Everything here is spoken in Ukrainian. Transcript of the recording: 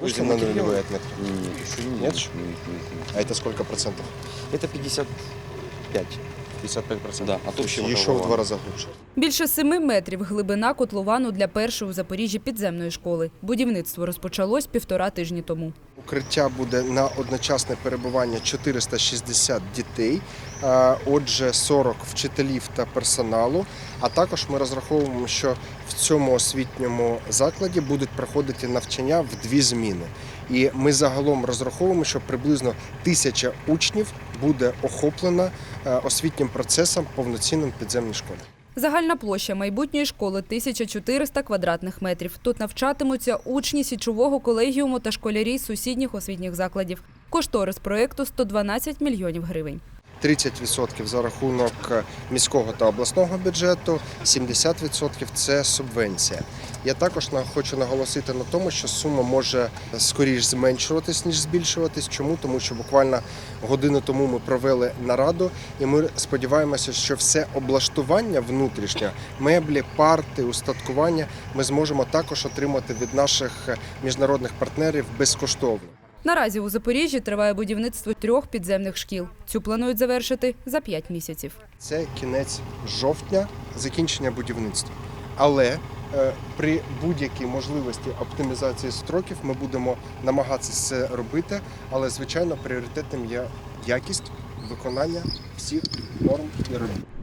Вышли на нулевой отметке. Нет, еще нет. Нет еще? Нет, нет, нет. А это сколько процентов? Это 55. 55 процентов. Да, от общего Еще в котлована. два раза глубже. Більше семи метрів глибина котловану для першої у Запоріжжі підземної школи. Будівництво розпочалось півтора тижні тому. Укриття буде на одночасне перебування 460 дітей, отже, 40 вчителів та персоналу. А також ми розраховуємо, що в цьому освітньому закладі будуть проходити навчання в дві зміни. І ми загалом розраховуємо, що приблизно тисяча учнів буде охоплена е, освітнім процесом повноцінним підземній школі. Загальна площа майбутньої школи 1400 квадратних метрів. Тут навчатимуться учні січового колегіуму та школярі сусідніх освітніх закладів. Кошторис проєкту – 112 мільйонів гривень. 30% за рахунок міського та обласного бюджету, 70% це субвенція. Я також хочу наголосити на тому, що сума може скоріш зменшуватись, ніж збільшуватись. Чому? Тому що буквально годину тому ми провели нараду, і ми сподіваємося, що все облаштування внутрішнє, меблі, парти, устаткування ми зможемо також отримати від наших міжнародних партнерів безкоштовно. Наразі у Запоріжжі триває будівництво трьох підземних шкіл. Цю планують завершити за п'ять місяців. Це кінець жовтня, закінчення будівництва. Але е, при будь-якій можливості оптимізації строків ми будемо намагатися це робити. Але звичайно, пріоритетним є якість виконання всіх норм і робіт.